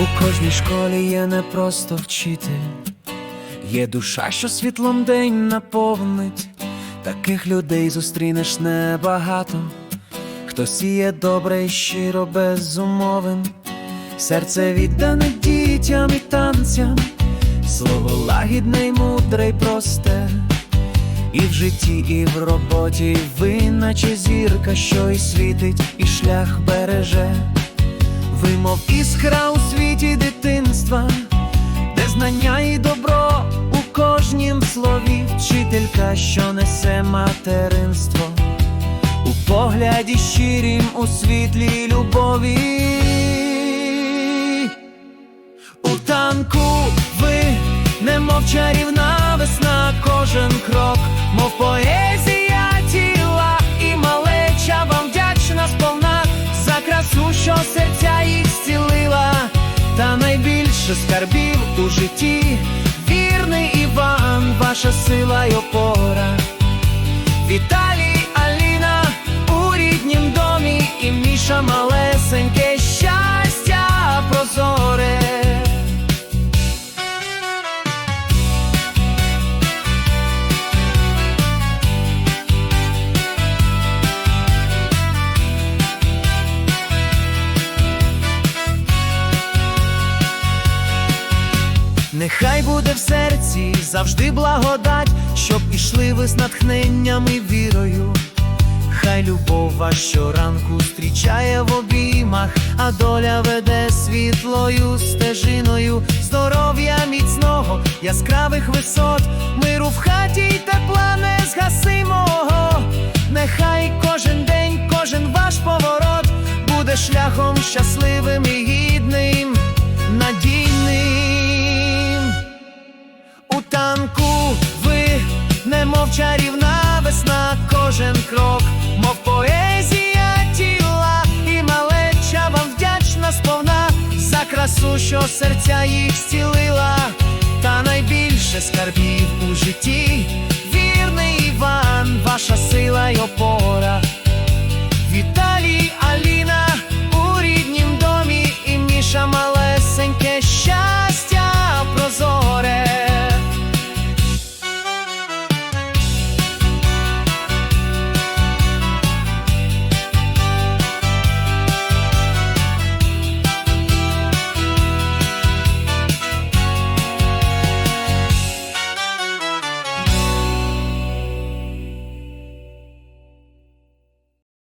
У кожній школі є не просто вчитель, є душа, що світлом день наповнить. Таких людей зустрінеш небагато, хто сіє добре і щиро без умовин, серце віддане дітям і танцям, слово лагідне й мудре й просте. І в житті, і в роботі ви, наче зірка, що й світить, і шлях береже. Ви, мов іскра у світі дитинства, де знання і добро у кожнім слові, вчителька, що несе материнство, у погляді щирім, у світлі любові. У танку ви, немов чарівна весна, кожен крок, мов поезія скарбів у житті, вірний Іван, ваша сила й опора. Віталій, Нехай буде в серці завжди благодать, щоб ішли ви з натхненням і вірою. Хай любов вас щоранку зустрічає в обіймах, а доля веде світлою стежиною, здоров'я міцного, яскравих висот, миру в хаті й тепла незгасимого. Нехай кожен день, кожен ваш поворот буде шляхом щасливим і гідним, надійним. Кожен крок, мов поезія тіла, і малеча вам вдячна сповна за красу, що серця їх зцілила, та найбільше скарбів у житті,